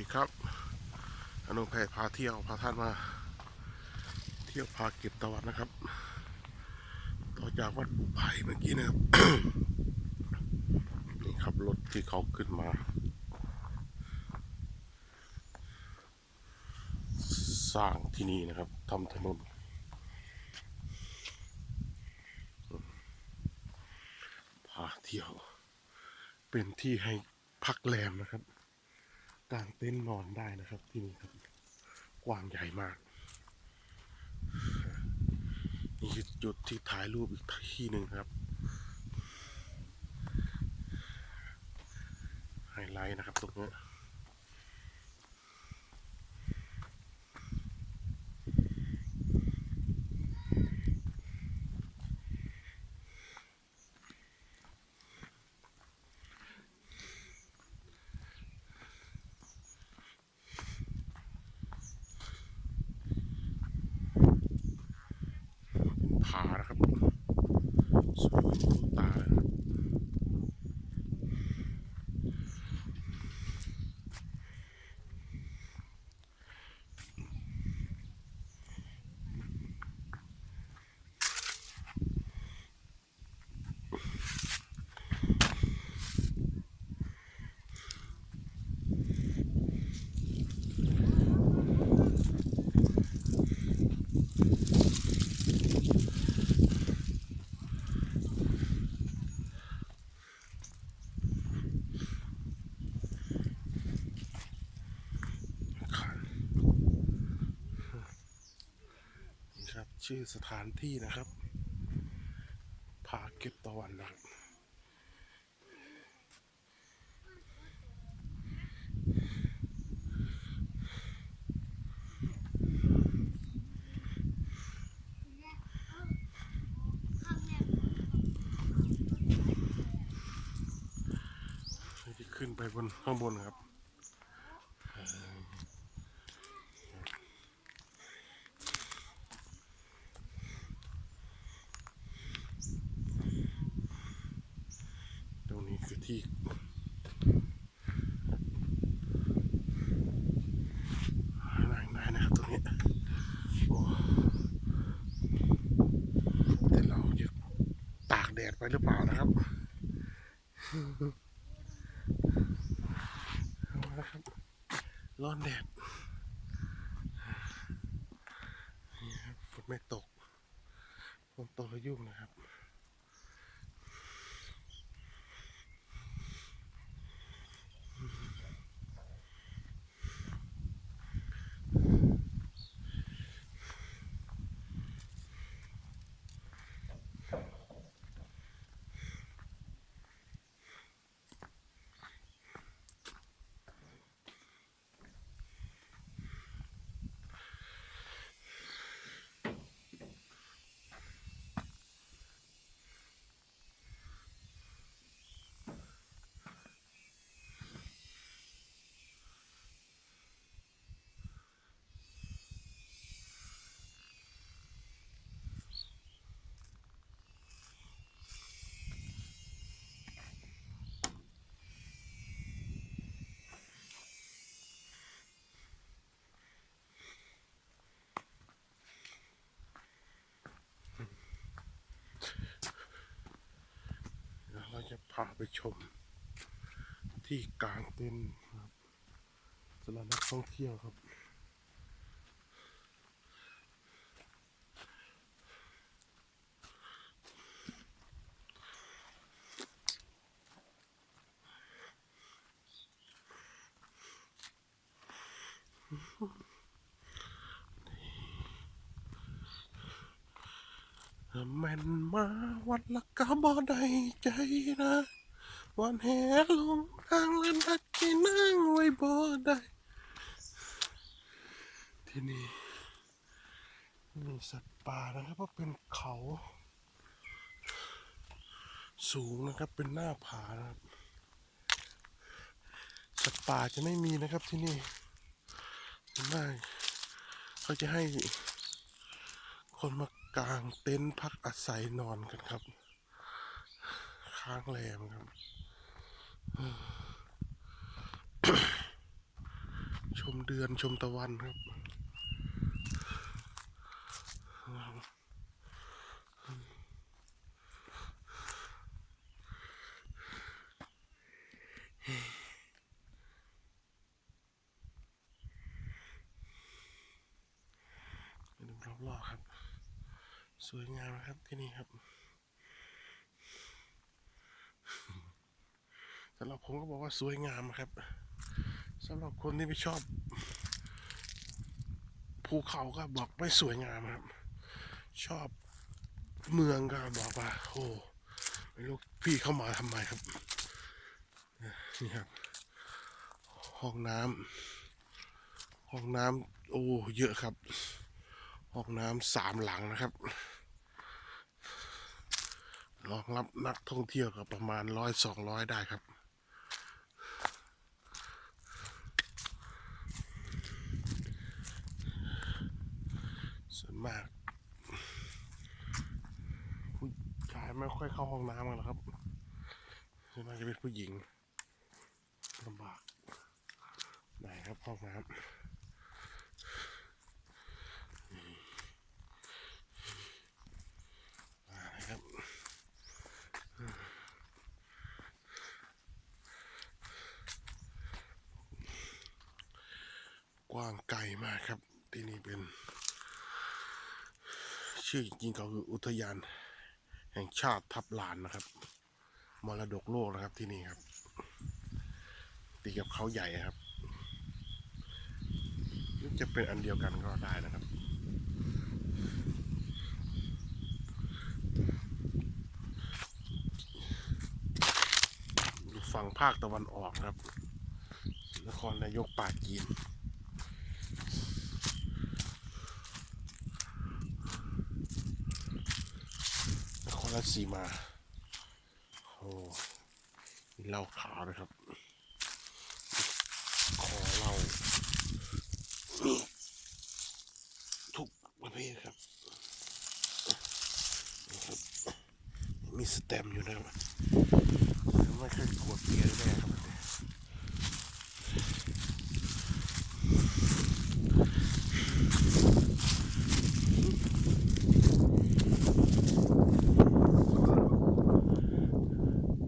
ดีครับอนุแพรพาเที่ยวพาท่านมา เที่ยวพาเก็บตะวันนะครับ ต่อจากวัดบุไผ่เมื่อกี้นะครับนี่ครับรถที่เขาขึ้นมา สร้างที่นี่นะครับทำถนนพาเที่ยว เป็นที่ให้พักแรมนะครับ กางเต็นท์นอนได้นะครับ ที่นี่ครับ กว้างใหญ่มาก นี่คือจุดที่ถ่ายรูปอีกที่หนึ่งครับ ไฮไลท์นะครับตรงนี้ผานะครับสวยคุ้นตาเลยนะครับ นี่ครับ ชื่อสถานที่นะครับผาเก็บตะวันนะครับขึ้นไปบนข้างบนครับ ตรงนี้คื อที่นั่งได้นะครับตรงนี้ โอ้แต่เราจะตากแดดไปหรือเปล่านะครับเอาละครับ ร้อนแดดฝนไม่ตกฝนตกแล้วยุ่งนะครับ ไปชม ที่กลางเต็นท์ครับสำหรับนักท่องเที่ยวครับ แม่นมาวัดละกะบ่ได้ใจนะ วันแห่ลงทางลันทักที่นั่งไว้บ่ได้ที่นี่มีสัตว์ป่านะครับเพราะเป็นเขา สูงนะครับเป็นหน้าผานะครับ สัตว์ป่าจะไม่มีนะครับที่นี่ไม่เขาจะให้คนมากางเต็นท์พักอาศัยนอนกันครับ ค้างแรมครับ ชมเดือนชมตะวันครับไปดูรอบๆครับ สวยงามนะครับที่นี่ครับ สำหรับผมก็บอกว่าสวยงามครับสำหรับคนที่ไม่ชอบ ภูเขาก็บอกไม่สวยงามครับ ชอบเมืองก็บอกว่าโอ้ไม่รู้พี่เข้ามาทำไมครับนี่ครับ ห้องน้ำห้องน้ำโอ้เยอะครับ ห้องน้ำสามหลังนะครับรองรับนักท่องเที่ยวก็ประมาณร้อยสองร้อยได้ครับ ส่วน มาก ผู้ชายไม่ค่อยเข้าห้องน้ำกันหรอกครับส่วนมากจะเป็นผู้หญิงลำบากไหนครับห้องน้ำมาเลยครับกว้างไกลมากครับ ที่นี่เป็น ชื่อจริงเขาคืออุทยาน แห่งชาติทับลานนะครับ มรดกโลกนะครับที่นี่ครับ ตีกับเขาใหญ่ครับหรือจะเป็นอันเดียวกันก็ได้นะครับดูฝั่งภาคตะวันออกครับ นครนายกปากกีน รราชสีมา โอ้มีเหล้าขาวนะครับ ขอเหล้ามีทุกประเภทครับนี่ครับมีสแตมอยู่นะครับไม่เคยขวดเบียร์แน่ครับอันนี้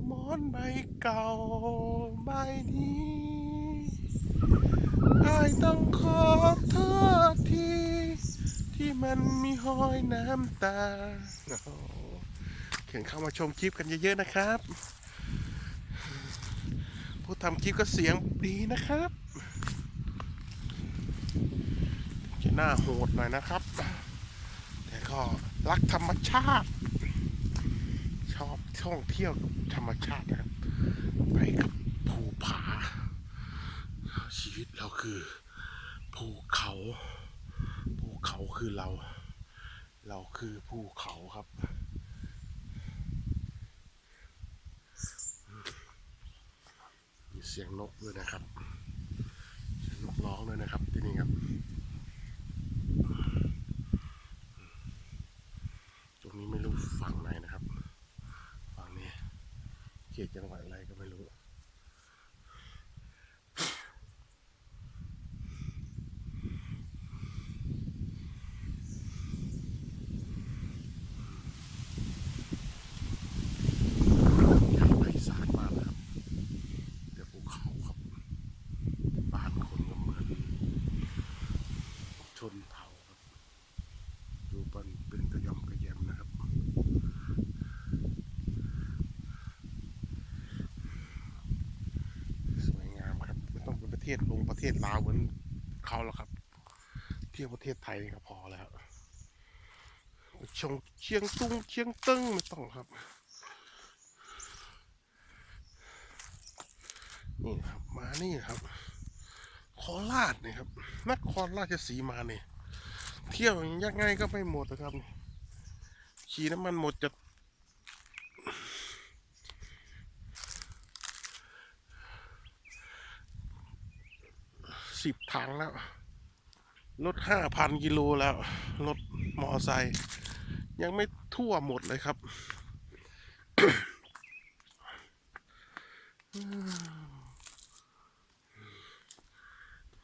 หมอนใบเก่าใบนี้ไอ้ายต้องขอโทษที ที่มันมีหอย น้ำตาเขียนเข้ามาชมคลิปกันเยอะๆนะครับ ผู้ทำคลิปก็เสียงดีนะครับจะหน้าโหดหน่อยนะครับ แต่ก็รักธรรมชาติ ชอบท่องเที่ยวธรรมชาตินะครับ ไปกับภูผา ชีวิตเราคือภูเขา ภูเขาคือเรา เราคือภูเขาครับ มีเสียงนกด้วยนะครับเสียงนกร้องด้วยนะครับที่นี่ครับ ตรงนี้ไม่รู้ฝั่งไหนนะครับ ฝั่งนี้เขตจังหวัดอะไรก็ไม่รู้ ใหญ่ไพศาลมากนะครับ เดี๋ยวภูเขาครับ บ้านคนก็เหมือนชนเผ่าครับ ดูเป็นเป็นกระยอมกระแยมนะครับ สวยงามครับ ไม่ต้องเป็นประเทศลงประเทศลาวเหมือนเขาแล้วครับ เที่ยวประเทศไทยนี่ก็พอแล้วชงเชียงตุ้งเชียงตึ้งไม่ต้องครับนี่ครับมานี่ครับโคราชนี่ครับนครราชสีมาเนี่ยเที่ยวยังไงก็ไม่หมดนะครับ ขี่น้ำมันหมดจะ สิบถังแล้ว รถห้าพันกิโลแล้ว รถมอไซค์ยังไม่ทั่วหมดเลยครับ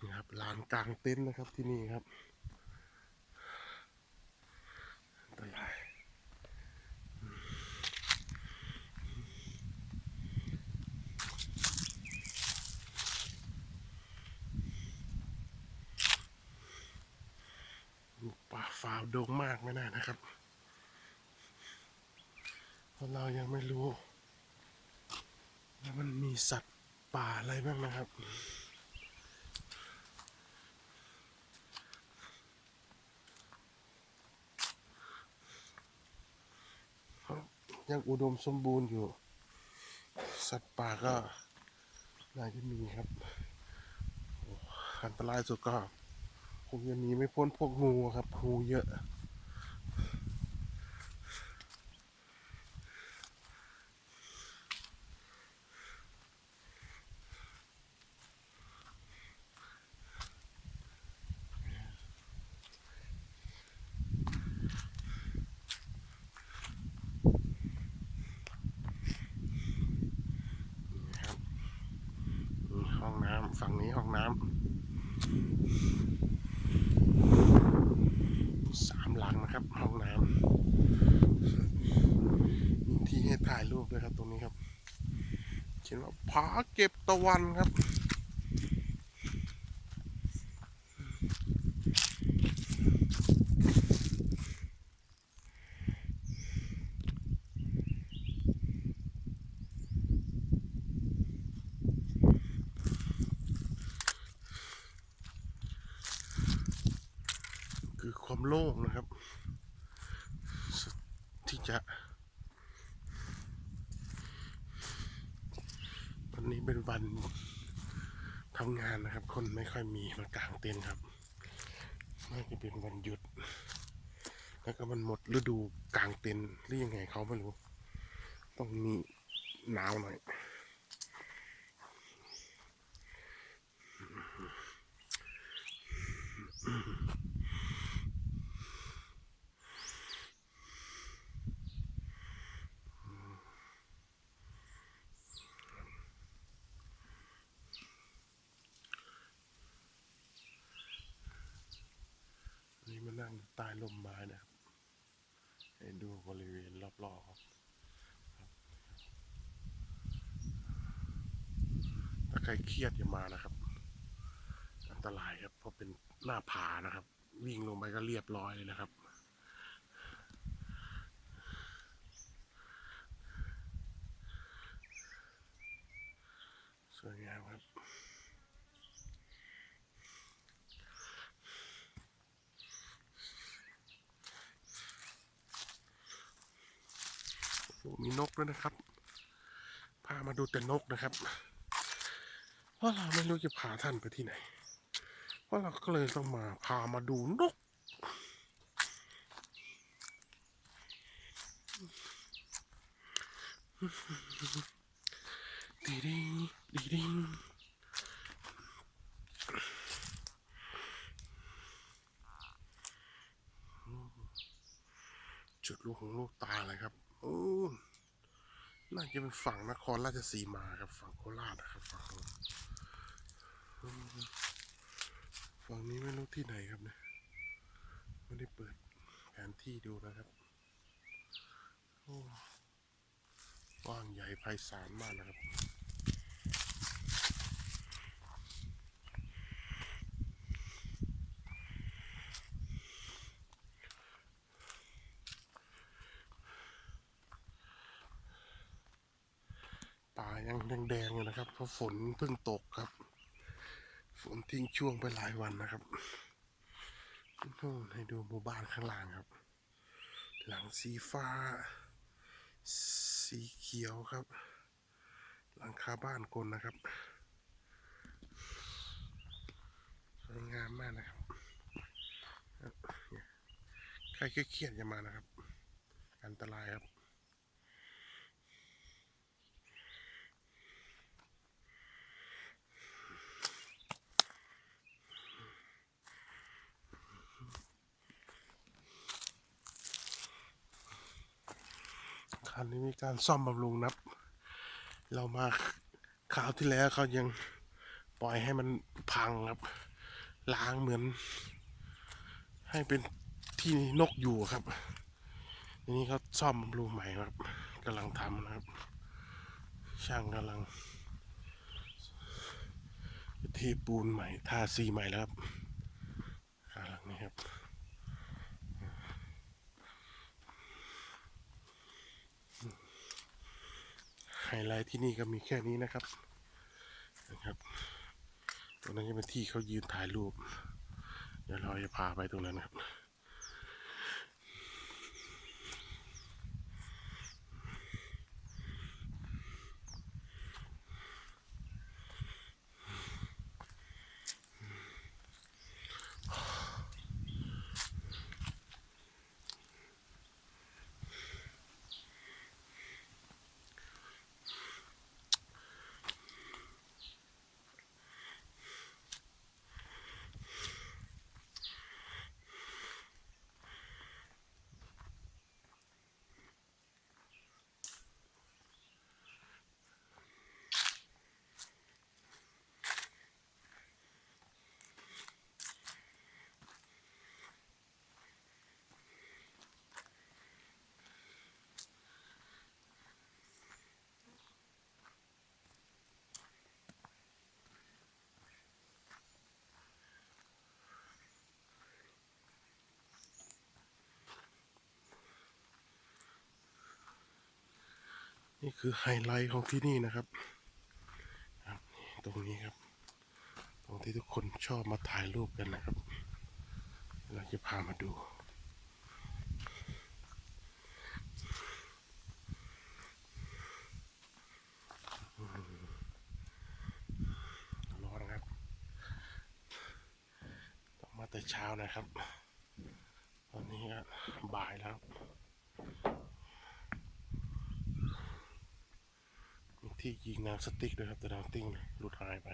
นี่ครับลานกลางเต็นท์นะครับที่นี่ครับอันตราย ป่า ฝ่าวดงมากไม่ได้นะครับ เพราะเรายังไม่รู้ว่ามันมีสัตว์ป่าอะไรบ้างนะครับยังอุดมสมบูรณ์อยู่ สัตว์ป่าก็น่าจะมีครับ อันตรายสุดก็ คงจะหนีไม่พ้นพวกงูครับงูเยอะ นี่ครับนี่ห้องน้ำฝั่งนี้ห้องน้ำ สามหลังนะครับ ห้องน้ำมีที่ให้ ถ่ายครับ ตรงนี้ครับเขียนว่าผาเก็บตะวันครับคือความโล่งนะครับ ที่จะ วันทำงานนะครับ คนไม่ค่อยมีมากางเต็นท์ครับน่าจะเป็นวันหยุด แล้วก็มันหมดฤดูกางเต็นท์หรือยังไงเขาไม่รู้ ต้องมีหนาวหน่อย ใต้ลมไม้นะครับให้ดูบริเวณรอบๆครับครับถ้าใครเครียดอย่ามานะครับ อันตรายครับเพราะเป็นหน้าผานะครับ วิ่งลงไปก็เรียบร้อยเลยนะครับ สวยงามครับ โอ้โหมี นกด้วยนะครับ พามาดูแต่นกนะครับ เพราะเราไม่รู้จะพาท่านไปที่ไหน เพราะเราก็เลยต้องมาพามาดูนก ดีดิงดีดิงจุดลูกของลูกตาเลยครับ น่เป็นฝั่งนครราชสีมาครับ ฝั่งโคราชนะครับฝั่งฝั่งนี้ไม่รู้ที่ไหนครับเนี่ยไม่ได้เปิดแผนที่ดูนะครับโอ้กว้างใหญ่ไพศาลมากนะครับ ยังแดงๆอยู่นะครับ เพราะฝนเพิ่งตกครับ ฝนทิ้งช่วงไปหลายวันนะครับนู่นให้ดูหมู่บ้านข้างล่างครับ หลังสีฟ้า สีเขียวครับ หลังคาบ้านคนนะครับสวยงามมากนะครับใครเครียดๆอย่ามานะครับ อันตรายครับ คั นนี้มีการซ่อมบำรุงนับ เรามาคราวที่แล้วเขายังปล่อยให้มันพังครับ ล้างเหมือน ให้เป็นที่นกอยู่ครับทีนี้เขาซ่อมบำรุงใหม่ครับกำลังทำนะครับ ช่างกำลังเทปูนใหม่ทาสีใหม่แล้วครับกำลังนี่ครับ ไฮไลท์ที่นี่ก็มีแค่นี้นะครับนะครับตรงนั้นจะเป็นที่เขายืนถ่ายรูป เดี๋ยวเราจะพาไปตรงนั้นนะครับ นี่คือไฮไลท์ของที่นี่นะครับครับตรงนี้ครับ ตรงที่ทุกคนชอบมาถ่ายรูปกันนะครับ เราจะพามาดูร้อนครับ ต้องมาแต่เช้านะครับ ตอนนี้ก็บ่ายแล้ว มี ที่ยิงน้ำสติ๊กด้วยครับแต่น้ำติ้งหลุดหายไป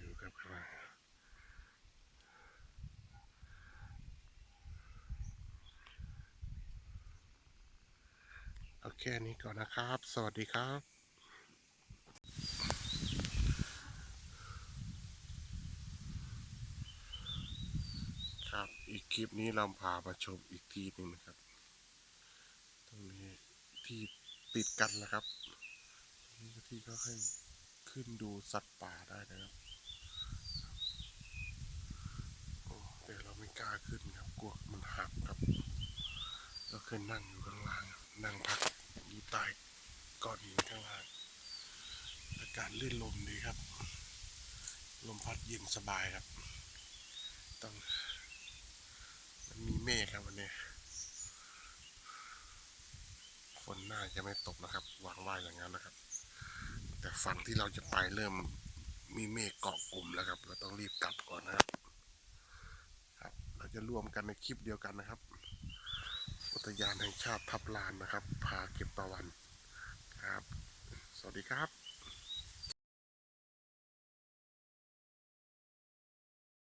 อยู่กับข้างล่างเอาแค่นี้ก่อนนะครับ สวัสดีครับ อีก คลิปนี้เราพามาชมอีกที่หนึ่งนะครับ ตรงนี้ที่ติดกันนะครับนี่ที่เขาให้ขึ้นดูสัตว์ป่าได้นะครับโอ้แต่เราไม่กล้าขึ้นครับกลัวมันหักครับก็เคยนั่งอยู่ข้างล่างนั่งพักอยู่ใต้ก้อนหินข้างล่างอากาศลื่นลมดีครับ ลมพัดเย็นสบายครับต้อง มีเมฆครับวันนี้ฝนน่าจะไม่ตกนะครับหวังว่าอย่างนั้นนะครับ แต่ฝั่งที่เราจะไปเริ่มมีเมฆเกาะกลุ่มแล้วครับ เราต้องรีบกลับก่อนนะครับ ครับ เราจะรวมกันในคลิปเดียวกันนะครับ อุทยานแห่งชาติทับลานนะครับ พาเก็บตะวันครับ สวัสดีครับ